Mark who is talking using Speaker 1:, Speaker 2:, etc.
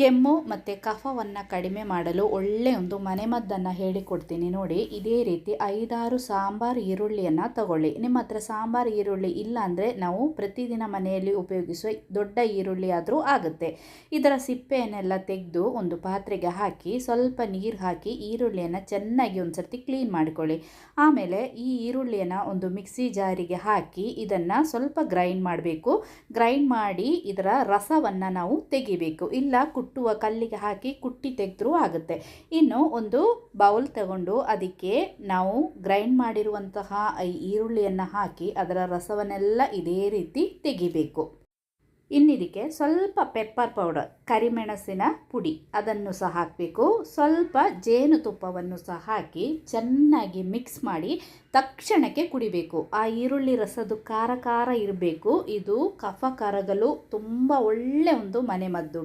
Speaker 1: ಕೆಮ್ಮು ಮತ್ತು ಕಫವನ್ನು ಕಡಿಮೆ ಮಾಡಲು ಒಳ್ಳೆಯ ಒಂದು ಮನೆಮದ್ದನ್ನು ಹೇಳಿಕೊಡ್ತೀನಿ ನೋಡಿ. ಇದೇ ರೀತಿ ಐದಾರು ಸಾಂಬಾರು ಈರುಳ್ಳಿಯನ್ನು ತಗೊಳ್ಳಿ. ನಿಮ್ಮ ಹತ್ರ ಸಾಂಬಾರು ಈರುಳ್ಳಿ ಇಲ್ಲ ಅಂದರೆ ನಾವು ಪ್ರತಿದಿನ ಮನೆಯಲ್ಲಿ ಉಪಯೋಗಿಸುವ ದೊಡ್ಡ ಈರುಳ್ಳಿ ಆದರೂ ಆಗುತ್ತೆ. ಇದರ ಸಿಪ್ಪೆಯನ್ನೆಲ್ಲ ತೆಗೆದು ಒಂದು ಪಾತ್ರೆಗೆ ಹಾಕಿ ಸ್ವಲ್ಪ ನೀರು ಹಾಕಿ ಈರುಳ್ಳಿಯನ್ನು ಚೆನ್ನಾಗಿ ಒಂದು ಸರ್ತಿ ಕ್ಲೀನ್ ಮಾಡಿಕೊಳ್ಳಿ. ಆಮೇಲೆ ಈ ಈರುಳ್ಳಿಯನ್ನು ಒಂದು ಮಿಕ್ಸಿ ಜಾರಿಗೆ ಹಾಕಿ ಇದನ್ನು ಸ್ವಲ್ಪ ಗ್ರೈಂಡ್ ಮಾಡಬೇಕು. ಗ್ರೈಂಡ್ ಮಾಡಿ ಇದರ ರಸವನ್ನು ನಾವು ತೆಗಿಬೇಕು. ಇಲ್ಲ ಕುಟ್ಟುವ ಕಲ್ಲಿಗೆ ಹಾಕಿ ಕುಟ್ಟಿ ತೆಗೆದ್ರೂ ಆಗುತ್ತೆ. ಇನ್ನು ಒಂದು ಬೌಲ್ ತಗೊಂಡು ಅದಕ್ಕೆ ನಾವು ಗ್ರೈಂಡ್ ಮಾಡಿರುವಂತಹ ಈ ಈರುಳ್ಳಿಯನ್ನು ಹಾಕಿ ಅದರ ರಸವನ್ನೆಲ್ಲ ಇದೇ ರೀತಿ ತೆಗಿಬೇಕು. ಇನ್ನಿದಕ್ಕೆ ಸ್ವಲ್ಪ ಪೆಪ್ಪರ್ ಪೌಡರ್, ಕರಿಮೆಣಸಿನ ಪುಡಿ ಅದನ್ನು ಸಹ ಹಾಕಬೇಕು. ಸ್ವಲ್ಪ ಜೇನುತುಪ್ಪವನ್ನು ಸಹ ಹಾಕಿ ಚೆನ್ನಾಗಿ ಮಿಕ್ಸ್ ಮಾಡಿ ತಕ್ಷಣಕ್ಕೆ ಕುಡಿಬೇಕು. ಆ ಈರುಳ್ಳಿ ರಸದ್ದು ಖಾರ ಖಾರ ಇರಬೇಕು. ಇದು ಕಫ ಕರಗಲು ತುಂಬ ಒಳ್ಳೆಯ ಒಂದು ಮನೆಮದ್ದು.